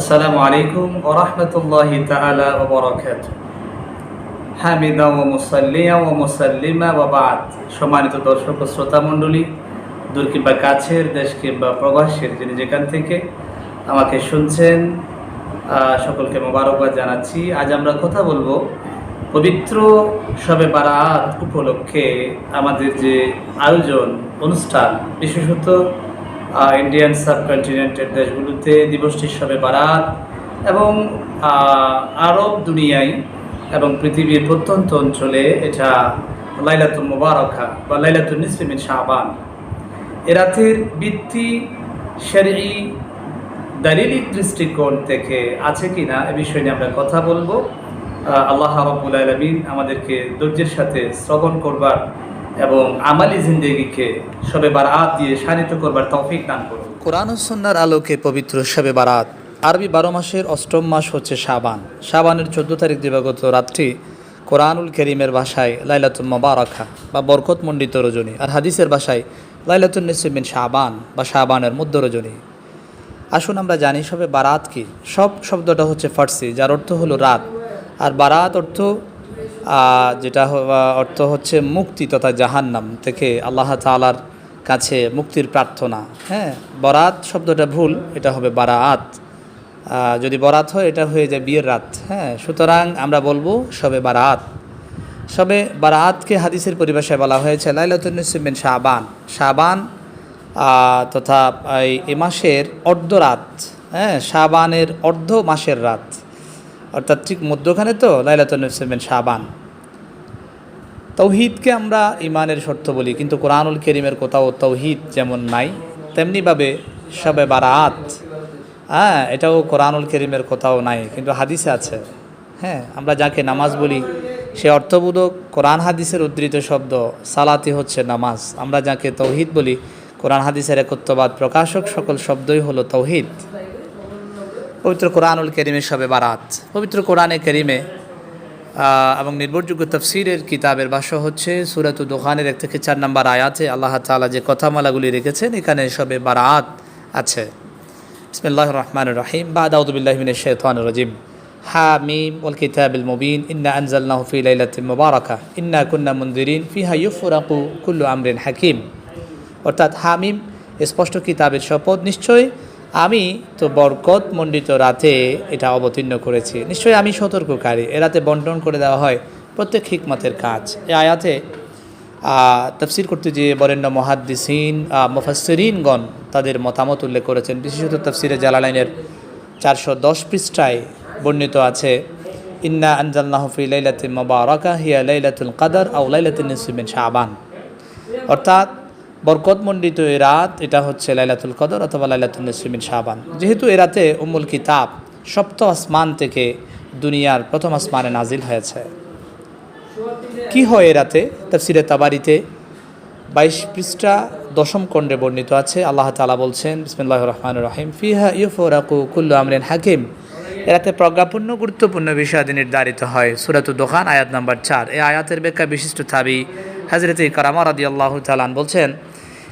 আসসালামু আলাইকুম ওয়া রাহমাতুল্লাহি তাআলা হামিদা ওয়া মুসাল্লিয়া ওয়া মুসাল্লিমা ওয়া সম্মানিত দর্শক ও শ্রোতা মণ্ডলী, দূর কিংবা কাছের, দেশ কিংবা প্রবাসের যিনি যেখান থেকে আমাকে শুনছেন সকলকে মোবারকবাদ জানাচ্ছি। আজ আমরা কথা বলব পবিত্র শবে বারাত উপলক্ষে আমাদের যে আয়োজন, অনুষ্ঠান, বিশেষত ইন্ডিয়ান সাবকন্টিনেন্টের দেশগুলোতে দিবসটি শবে বারাত এবং আরব দুনিয়ায় এবং পৃথিবীর প্রত্যন্ত অঞ্চলে এটা লাইলাতুল মুবারকা বা লাইলাতুল নিসফিমিন শাহবান এ রাতের বৃত্তি শরী দালিলিক দৃষ্টিকোণ থেকে আছে কি না এ বিষয় নিয়ে আমরা কথা বলব। আল্লাহ রাব্বুল আলামিন আমাদেরকে ধৈর্যের সাথে শ্রবণ করবার এবং আমালি জিন্দেগিকে সবে বারাত দিয়ে শানিত করবার তৌফিক দান করুন। কোরআন ও সুন্নাহর আলোকে পবিত্র শবে বারাত। আরবি বারো মাসের অষ্টম মাস হচ্ছে শাবান। শাবানের চোদ্দ তারিখ দিবাগত রাত্রি কোরআনুল করিমের ভাষায় লাইলাতুল মোবারকা বা বরকত মণ্ডিত রজনী আর হাদিসের ভাষায় লাইলাতুল নিসিমিন শাবান বা শাবানের মধ্য রজনী। আসুন আমরা জানি সবে বারাত কি। সব শব্দটা হচ্ছে ফার্সি, যার অর্থ হলো রাত। আর বারাত অর্থ যেটা অর্থ হচ্ছে মুক্তি তথা জাহান্নাম থেকে আল্লাহ তাআলার কাছে মুক্তির প্রার্থনা। হ্যাঁ বরাত শব্দটা ভুল, এটা হবে বারাত যদি বরাত হয়, এটা হয়ে যায় বিয়ের রাত। হ্যাঁ সুতরাং আমরা বলব সবে বারাত সবে বারাতকে হাদিসের পরিভাষায় বলা হয়েছে লাইলাতুল নিসিমিন শাবান। শাবান তথা এই এ মাসের অর্ধ রাত। হ্যাঁ শাবানের অর্ধ মাসের রাত। অর্থাৎ ঠিক মধ্যখানে তো লাইলাতুল নিসিমিন শাবান। তৌহিদকে আমরা ইমানের শর্ত বলি, কিন্তু কোরআনুল করিমের কোথাও তৌহিদ যেমন নাই, তেমনিভাবে সবে বারাত হ্যাঁ এটাও কোরআনুল করিমের কোথাও নাই, কিন্তু হাদিসে আছে। হ্যাঁ আমরা যাকে নামাজ বলি, সে অর্থবোধক কোরআন হাদিসের উদ্ধৃত শব্দ, সালাতি হচ্ছে নামাজ। আমরা যাকে তৌহিদ বলি, কোরআন হাদিসের একত্ববাদ প্রকাশক সকল শব্দই হলো তৌহিদ। পবিত্র কোরআনুল করিমের সবে বারাত। পবিত্র কোরআনে করিমে এবং নির্ভরযোগ্য তফসিরের কিতাবের ভাষ্য হচ্ছে সুরাত দোকানের এক থেকে চার নম্বর আয়াতে আল্লাহ তালা যে কথামালাগুলি রেখেছেন, এখানে সবে বারাত আছে। বিসমিল্লাহ রহমান রহিম। বাদ আউদুবিল্লাহ মিনাশ শাইতানির রাজিম। হা মিম ওয়াল কিতাবিল মুবিন। ইন্না আনজালনাহু ফি লাইলাতিন মুবারাকা ইন্না কুন্না মুনদিরিন। ফিহা ইউফরাকু কুল্লু আমরিন হাকিম। অর্থাৎ হামিম স্পষ্ট কিতাবের শপথ নিশ্চয়ই আমি তো বরকত মণ্ডিত রাতে এটা অবতীর্ণ করেছি। নিশ্চয়ই আমি সতর্ককারী। এ রাতে বন্টন করে দেওয়া হয় প্রত্যেক হিকমতের কাজ। এ আয়াতে তফসির করতে যে বরেণ্য মহাদ্দিসিন মুফাসরিনগণ তাদের মতামত উল্লেখ করেছেন। বিশেষত তফসিরে জালালাইনের চারশো দশ পৃষ্ঠায় বর্ণিত আছে, ইন্না আনজাল্লাহ ফি লাইলাতিন মুবারাকা হিয়া লাইলাতুল কাদার আউ লাইলাতুন নিসফিন শাবান। অর্থাৎ বরকতমণ্ডিত এ রাত, এটা হচ্ছে লাইলাতুল কদর অথবা লাইলাতুল নিসফিন শাবান। যেহেতু এ রাতে উম্মুল কিতাব সপ্ত আসমান থেকে দুনিয়ার প্রথম আসমানে নাজিল হয়েছে। কি হয় এ রাতে? তাফসিরে তাবারিতে বাইশ পৃষ্ঠা দশম খণ্ডে বর্ণিত আছে। আল্লাহ তালা বলছেন বিসমুল্লাহ রহমান রহিম, ফিহা ইউফরাকু কুল্লু আমরিন হাকিম। এরাতে প্রজ্ঞাপূর্ণ, গুরুত্বপূর্ণ বিষয়াদি নির্ধারিত হয়। সুরাত দোকান আয়াত নাম্বার চার। এই আয়াতের ব্যাখ্যা বিশিষ্ট থাবি হাজরত কারামা রাদি আল্লাহ তালান বলছেন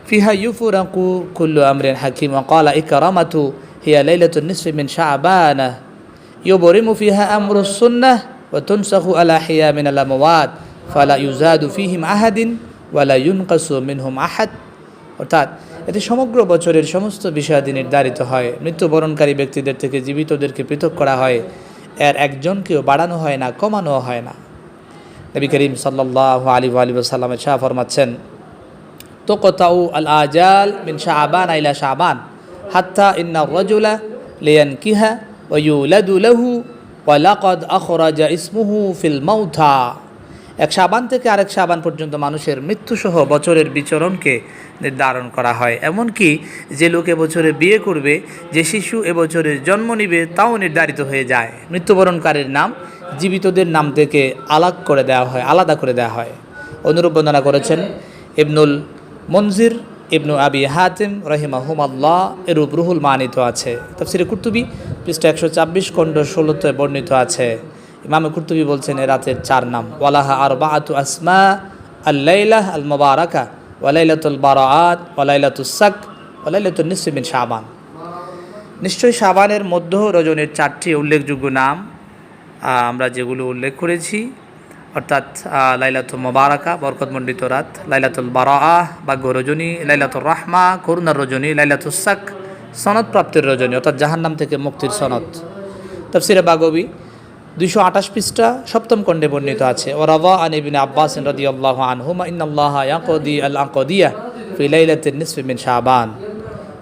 ফিহা ইউফুরাকু কুল্লু আমরিন হাকিম ওকালা ইকরামাতু হিয়া লাইলাতুন নিসফি মিন শাবানা। ইউবরিমু ফিহা আমরুস সুন্নাহ ওয়া তুনসাখু আলা হিয়া মিন আল আমওয়াত। ফালা ইউজাদু ফিহিম আহাদিন ওয়ালা ইউনকাসু মিনহুম আহাদ। অর্থাৎ এতে সমগ্র বছরের সমস্ত বিষয়াদি নির্ধারিত হয়। মৃত্যুবরণকারী ব্যক্তিদের থেকে জীবিতদেরকে পৃথক করা হয়। এর একজনকেও বাড়ানো হয় না কমানো হয় না। নবী করিম সাল্লাহ আলী আলী সাল্লামের শাহ ফরমাচ্ছেন তোকতাউ আল আজাল মিন শাহবান আইলা শাহবান হাত্তা ইন্না রজুলা লিয়ান কিহা ওয়ুলাদু লাহু ওয়ালাকাদ আখরাজা ইসমুহু ফিল মাউথা এক সাবান থেকে আরেক সাবান পর্যন্ত মানুষের মৃত্যুসহ বছরের বিচরণকে নির্ধারণ করা হয়। এমনকি যে লোক এবছরে বিয়ে করবে, যে শিশু এবছরে জন্ম নিবে, তাও নির্ধারিত হয়ে যায়। মৃত্যুবরণকারীর নাম জীবিতদের নাম থেকে আলাগ করে দেওয়া হয়, আলাদা করে দেওয়া হয়। অনুরূপ বর্ণনা করেছেন ইবনুল মনজির ইবনু আবি হাতিম রহিমাহুম আল্লাহ এরূপ রুহুল মানিত আছে। তফসিরে কুর্তুবি পৃষ্ঠা একশো ছাব্বিশ, খণ্ড ষোলোতে বর্ণিত আছে। ইমামে কুর্তুবি বলছেন, এ রাতের চার নাম। ওয়ালাহা আর বাহাতু আসমা আল্লাইলাহ আল মোবারাকা ওয়ালাইলাতুল বারাআত, ওয়ালাইলাতুস সাক ওয়ালাইলাতুল নিসফিমিন শাবান। নিশ্চয়ই সাবানের মধ্য রজনের চারটি উল্লেখযোগ্য নাম আমরা যেগুলো উল্লেখ করেছি। অর্থাৎ লাইলাতুল মোবারকা, বরকতমণ্ডিত রাত, লাইলাতুল বারাআহ ভাগ্য রজনী লাইলাতুল রাহমা, করুণার রজনী লাইলাতুল সাক সনদ প্রাপ্তির রজনী, অর্থাৎ জাহান্নাম থেকে মুক্তির সনদ। তফসিরে বাগবি, দুইশো আঠাশ পৃষ্ঠা, সপ্তম খণ্ডে বর্ণিত আছে ও রাওয়া আন ইবনে আব্বাস রাদিয়াল্লাহু আনহুমা, ইন্নাল্লাহা ইয়াকদি আল আকদিয়া ফি লাইলাতিন নিসফি মিন শাবান,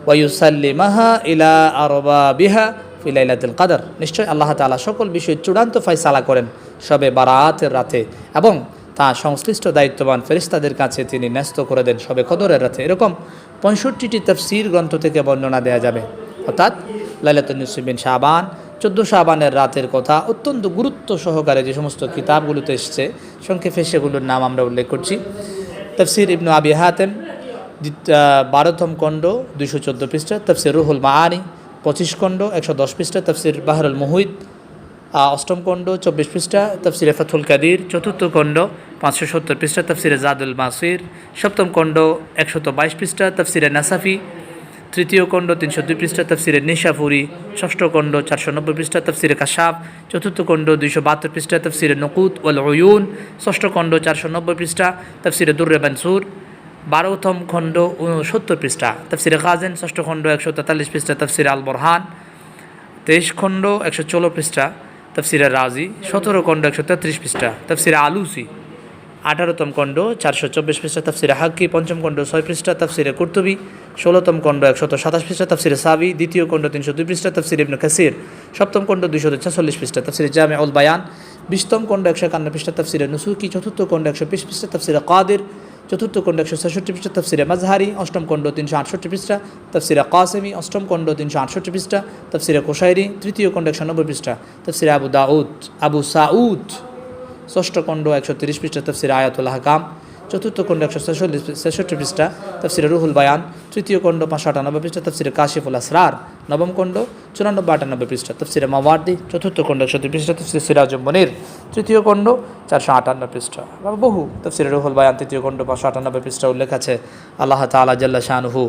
ওয়া ইউসাল্লিমাহা ইলা আরবাবিহা ফি লাইলাতুল কাদার। নিশ্চয় আল্লাহ তাআলা সকল বিষয়ে চূড়ান্ত ফয়সালা করেন সবে বারাতের রাতে এবং তা সংশ্লিষ্ট দায়িত্ববান ফেরিস্তাদের কাছে তিনি ন্যস্ত করে দেন সবে কদরের রাতে। এরকম পঁয়ষট্টিটি তফসির গ্রন্থ থেকে বর্ণনা দেওয়া যাবে। অর্থাৎ লাইলাতুল নিসফি শাবান, চোদ্দ শাবানের রাতের কথা, অত্যন্ত গুরুত্ব সহকারে যে সমস্ত কিতাবগুলোতে এসছে, সংক্ষেপে সেগুলোর নাম আমরা উল্লেখ করছি। তফসির ইবনু আবি হাতেম বারোতম খণ্ড, দুইশো চোদ্দ পৃষ্ঠা, তফসির রুহুল মাআনি পঁচিশ খণ্ড একশো দশ পৃষ্ঠা তফসির বাহরুল আহ, অষ্টম খণ্ড চব্বিশ পৃষ্ঠা তফসিরে ফাথুল কাদির। চতুর্থ খণ্ড পাঁচশো সত্তর পৃষ্ঠা তফসিরে জাদুল মাসির সপ্তম খণ্ড একশত বাইশ পৃষ্ঠা তফসিরে নাসাফি। তৃতীয় খণ্ড তিনশো দুই পৃষ্ঠা তফসিরে নিশাফুরি। ষষ্ঠ খণ্ড চারশো নব্বই পৃষ্ঠা তফসিরে কাশাফ। চতুর্থ খণ্ড দুইশো বাহাত্তর পৃষ্ঠা তফসিরে নকুত ওয়াল ওয়ুন ষষ্ঠ খণ্ড চারশো নব্বই পৃষ্ঠা তফসিরে দুর্রে বানসুর। বারোতম খণ্ড সত্তর পৃষ্ঠা তফসিরে গাজেন ষষ্ঠ খণ্ড একশো তেতাল্লিশ পৃষ্ঠা তফসিরে আল বরহান তেইশ খণ্ড একশো ষোলো পৃষ্ঠা তফসিরে রাজি সতেরো খণ্ড একশো তেত্রিশ পৃষ্ঠা তফসিরে আলুসি আঠারোতম খণ্ড চারশো চব্বিশ পৃষ্ঠা তফসিরে হাক্কি পঞ্চম খণ্ড ছয় পৃষ্ঠা তফসিরে কুর্তুবি ষোলোতম খণ্ড একশত সাতাশ পৃষ্ঠা তফসিরে সাবি দ্বিতীয় খণ্ড তিনশো দুই পৃষ্ঠা তফসির ইবনে কাসির সপ্তম খণ্ড দুইশো ছেচল্লিশ পৃষ্ঠা তফসিরে জামে উল বায়ান বিশতম খণ্ড একশো একান্ন পৃষ্ঠা তফসিরে নুসুকি চতুর্থ খণ্ড একশো বিশ পৃষ্ঠা তফসিরে কাদের চতুর্থ খণ্ড একশো ছেষট্টি পৃষ্ঠা, তফসিরে মাজহারি, অষ্টম খণ্ড তিনশো আটষট্টি পৃষ্ঠা, তফসিরে কাসেমি, অষ্টম খণ্ড তিনশো আটষট্টি পৃষ্ঠা, তফসিরে কোশাইরি তৃতীয় খণ্ড একশো নব্বই পৃষ্ঠা, তফসিরে আবু দাউদ, আবু সাউদ, ষষ্ঠ খণ্ড একশো তিরিশ পৃষ্ঠা, তফসির আয়াতুল হাকাম চতুর্থ খণ্ড একশো ছেচল্লিশ ছেষট্টি পৃষ্ঠা, তফসিরে রুহুল বায়ান, তৃতীয় খণ্ড পাঁচশো আটানব্বই পৃষ্ঠা, তফসিরে কাশিফুল আসরার, নবম খণ্ড চুরানব্বই আটানব্বই পৃষ্ঠা, তফসিরে মাওয়ার্দি, চতুর্থ খণ্ড একশো দুই পৃষ্ঠা, তফসিরে সিরাজ মনির। তৃতীয় খণ্ড, চারশো আটান্ন পৃষ্ঠা। বা বহু তফসিরে রুহুল বায়ান তৃতীয় খণ্ড, পাঁচশো আটানব্বই পৃষ্ঠা উল্লেখ আছে। আল্লাহ তালা জাল্লা শাহনুহু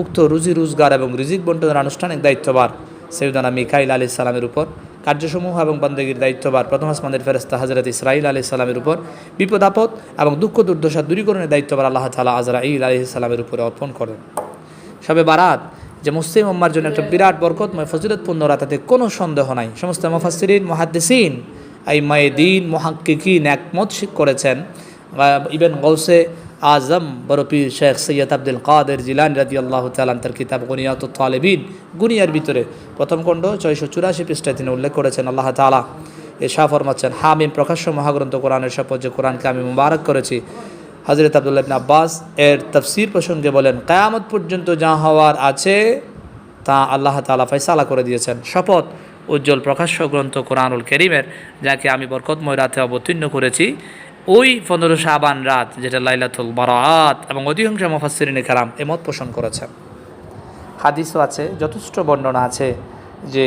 উক্ত রুজি রোজগার এবং রিজিক বন্টনের আনুষ্ঠানিক দায়িত্ববার সৈয়দানা মিকাইল আলি সালামের উপর, কার্যসমূহ এবং বন্দেগীর দায়িত্ববার প্রথম আসমানের ফেরস্তা হজরত ইসরাইল আলি সালামের উপর, বিপদ আপদ এবং দুঃখ দুর্দশা দূরীকরণের দায়িত্ববার আল্লাহ তালা আজরা ইল আলি সালামের উপরে অর্পণ করেন। সবে বারাত, যে মুসলিম উম্মার জন্য একটা বিরাট বরকতময় ফজিলতপূর্ণ রাত, তাতে কোনো সন্দেহ নাই। সমস্ত মুফাসসিরিন, মুহাদ্দিসিন আই মায়েদিন মুহাক্কিকিন একমত করেছেন। ইবেন গৌসে আজম বরপীর শেখ সৈয়দ আব্দুল কাদের জিলান রাজি আল্লাহ তালান তার কিতাব গুনিয়াত তালেবিন, গুনিয়ার ভিতরে। প্রথম খণ্ড ছয়শো চুরাশি পৃষ্ঠায় তিনি উল্লেখ করেছেন, আল্লাহ তালা এ শাহ ফরমাচ্ছেন, হামিম প্রকাশ্য মহাগ্রন্থ কোরআনের শপথ যে কোরআনকে আমি মুবারক করেছি। হজরত আবদুল্লাহ আব্বাস এর তফসির প্রসঙ্গে বলেন, কায়ামত পর্যন্ত যা হওয়ার আছে, তা আল্লাহ তালা ফয়সালা করে দিয়েছেন। শপথ উজ্জ্বল প্রকাশ্য গ্রন্থ কোরআনুল করিমের, যাকে আমি বরকতময় রাতে অবতীর্ণ করেছি। ওই পনেরো শাবান রাত, যেটা লাইলাতুল বারাত এবং অধিকাংশ মুফাসসিরিনে কালাম এ মত পোষণ করেছেন। হাদিসও আছে, যথেষ্ট বর্ণনা আছে যে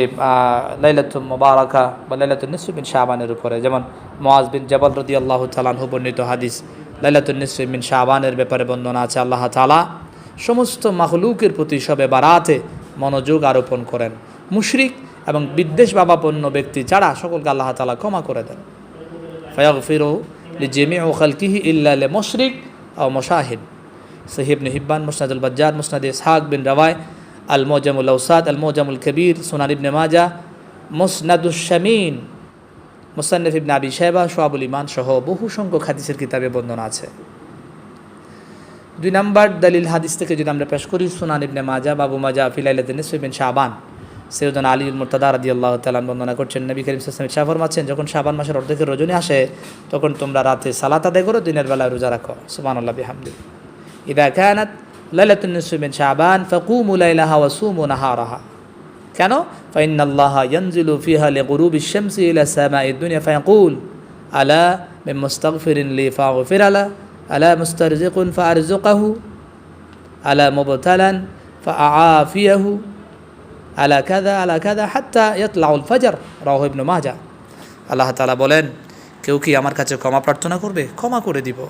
লাইলাতুল মোবারকা বা লাইলাতুল নিসফিন শাহবানের উপরে। যেমন মোয়াজ বিন জবাল রদি আল্লাহ তালানহু বর্ণিত হাদিস লাইলাতুল নিসফিন শাহবানের ব্যাপারে বর্ণনা আছে আল্লাহ তালা সমস্ত মাহলুকের প্রতি সবে বারাতে মনোযোগ আরোপণ করেন। মুশরিক এবং বিদ্বেষ বাবাপন্ন ব্যক্তি ছাড়া সকলকে আল্লাহ তালা ক্ষমা করে দেন। ফয়াগফিরু লিজামিউ খালকিহি ইল্লা লিমুশরিক আও মুশাহিদ। সহিহ ইবনে হিব্বান মুসনাদুল বাজ্জার, মুসনাদ ইসহাক বিন রাওয়ায় আল মোজামুল আউসাদ আল মোজামুল কবির, সুনান ইবনে মাজা মুসনাদুস শামিন, মুসান্নফ ইবনে আবি সাহেবা সোয়াবুল ইমান সহ বহু সংখ্যক হাদিসের কিতাবে বর্ণনা আছে। দুই নাম্বার দলিল হাদিস থেকে যদি আমরা পেশ করি, সুনান ইবনে মাজা বাবু মাজা ফিলাইলাদিন বিন শাবান। সৈয়দন আলী মুরতাদা রাদি আল্লাহ তালান বর্ণনা করছেন, নবী করিম সাসলামের শাহ ফরমাচ্ছেন, যখন শাবান মাসের অর্ধেকের রজনী আসে, তখন তোমরা রাতে সালাত আদায় করো, দিনের বেলায় রোজা রাখো। সুবান আল্লাহ বিহামদি। ইদা কানাত লাইলাতুন নিসফি মিন শাবান ফাকুমু লাইলাহা ওয়া সুমু নাহারাহা। কেন? ফাইন আল্লাহ ইয়ানজিলু ফিহা লিগুরুবি শামসি ইলা সামাই দুনিয়া ফায়াকুল, আলা মিন মুস্তাগফিরিন লি ফাগফির আলা আলা মুস্তারজিকুন ফারজুকাহু আলা মুবতালান ফাআফিয়াহু আলা কাদা আলা কাদা হাত্তা ইয়াতলাউল ফজর রাহু ইবনে মাজাহ। আল্লাহ তাআলা বলেন, কেউ কি আমার কাছে ক্ষমা প্রার্থনা করবে? ক্ষমা করে দিব।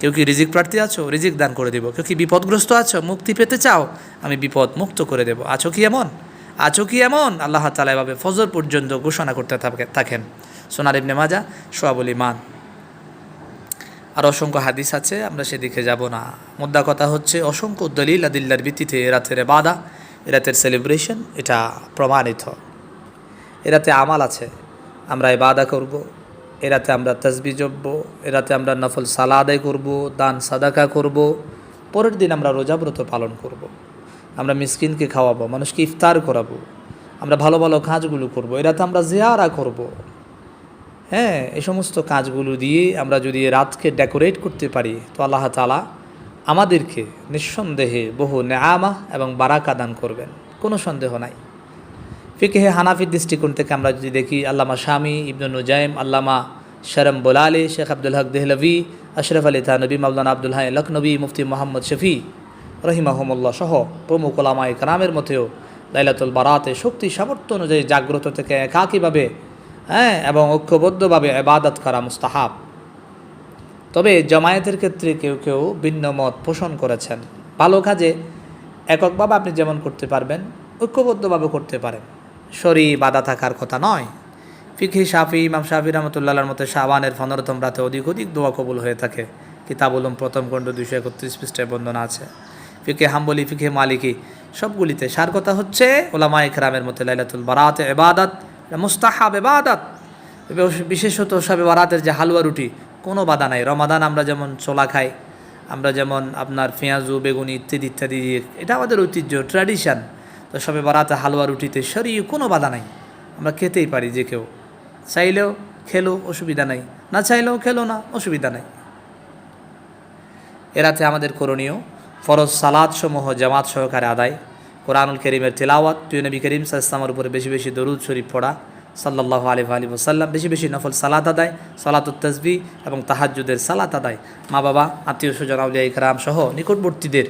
কেউ কি রিজিক প্রার্থী আছো? রিজিক দান করে দেব। কেউ কি বিপদগ্রস্ত আছো? মুক্তি পেতে চাও? আমি বিপদ মুক্ত করে দেব। আছো কি এমন? আছো কি এমন? আল্লাহ তালা এভাবে ফজর পর্যন্ত ঘোষণা করতে থাকে- থাকেন। সোনার ইবনে মাজা সোয়াবুল ইমান আর অসংখ্য হাদিস আছে, আমরা সেদিকে যাব না। মুদ্রা কথা হচ্ছে, অসংখ্য দলিল আদিল্লার ভিত্তিতে রাতের বাদা এ রাতের সেলিব্রেশন এটা প্রমাণিত এরাতে আমাল আছে, আমরা বাদা করব, এরাতে আমরা তসবি জপব, এরাতে আমরা নফল সালা আদায় করব, দান সাদাকা করব, পরের দিন আমরা রোজাব্রত পালন করব। আমরা মিসকিনকে খাওয়াবো, মানুষকে ইফতার করাবো, আমরা ভালো ভালো কাজগুলো করব, এরাতে আমরা জিয়ারা করব। হ্যাঁ এই সমস্ত কাজগুলো দিয়ে আমরা যদি রাতকে ডেকোরেট করতে পারি, তো আল্লাহ তালা আমাদেরকে নিঃসন্দেহে বহু নেয়ামা এবং বারাকা দান করবেন, কোনো সন্দেহ নাই। ফিকেহে হানাফির দৃষ্টিকোণ থেকে আমরা যদি দেখি, আল্লামা শামি ইবনুল নুজাইম, আল্লামা শরম বোলালি, শেখ আব্দুল হক দেহলভি, আশরফ আলী থানবী মাওলানা আব্দুল হাই লখনবী, মুফতি মোহাম্মদ শফি রহিমাহমুল্লাহ সহ প্রমুখ ওলামা ইকরামের মতেও লাইলাতুল বারাতে শক্তি সামর্থ্য অনুযায়ী জাগ্রত থেকে একাকীভাবে হ্যাঁ এবং ঐক্যবদ্ধভাবে এবাদত করা মুস্তাহাব। তবে জমায়েতের ক্ষেত্রে কেউ কেউ ভিন্ন মত পোষণ করেছেন। ভালো কাজে এককভাবে আপনি যেমন করতে পারবেন, ঐক্যবদ্ধভাবে করতে পারেন। শরী বাধা থাকার কথা নয়। ফিকি শাফি, ইমাম শাফি রহমতুল্লাহর মতো শাহবানের পনেরোতম রাতে অধিক অধিক দোয়া কবুল হয়ে থাকে। কিতাবুলম প্রথম খণ্ড দুইশো একত্রিশ পৃষ্ঠায় বন্দনা আছে। ফিকে হাম্বলি ফিকে মালিকি সবগুলিতে সার কথা হচ্ছে ওলামা ইকরামের মতো লাইলাতুল বারাত এবাদাত মুস্তাহাব এবাদাত বিশেষত সবে বারাতের যে হালুয়া রুটি কোনো বাধা নাই। রমাদান আমরা যেমন ছোলা খাই, আমরা যেমন আপনার পেঁয়াজু, বেগুনি ইত্যাদি ইত্যাদি এটা আমাদের ঐতিহ্য ট্র্যাডিশন তো সবে বারাতে হালুয়া রুটিতে সরিয়ে কোনো বাধা নাই। আমরা খেতেই পারি যে কেউ। চাইলেও খেলো অসুবিধা নাই, না চাইলেও খেলো না, অসুবিধা নাই। এরাতে আমাদের করণীয়, ফরজ সালাদ সমূহ জামাত সহকারে আদায়। কোরআনুল করিমের তেলাওয়াত, তুই নবী করিম সাল্লামের উপরে বেশি বেশি দরুদ শরীফ পড়া। সাল্লাহ আলী আলী ওসাল্লাম বেশি বেশি নফল সালাত আদায়, সালাতুত তসবি এবং তাহাজুদের সালাত আদায়। মা বাবা আত্মীয় স্বজন, আউলিয়া ইকরাম সহ নিকটবর্তীদের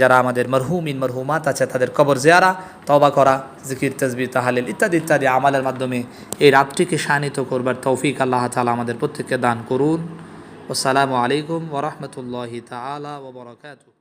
যারা আমাদের মরহুমিন মরহুমাত আছে, তাদের কবর জিয়ারা, তওবা করা, জিকির তসবি তাহালিল ইত্যাদি ইত্যাদি আমালের মাধ্যমে এই রাতটিকে শানিত করবার তৌফিক আল্লাহ তালা আমাদের প্রত্যেককে দান করুন। আসসালামু আলাইকুম ওরহমতুল্লাহি তালা ওবরাকাতু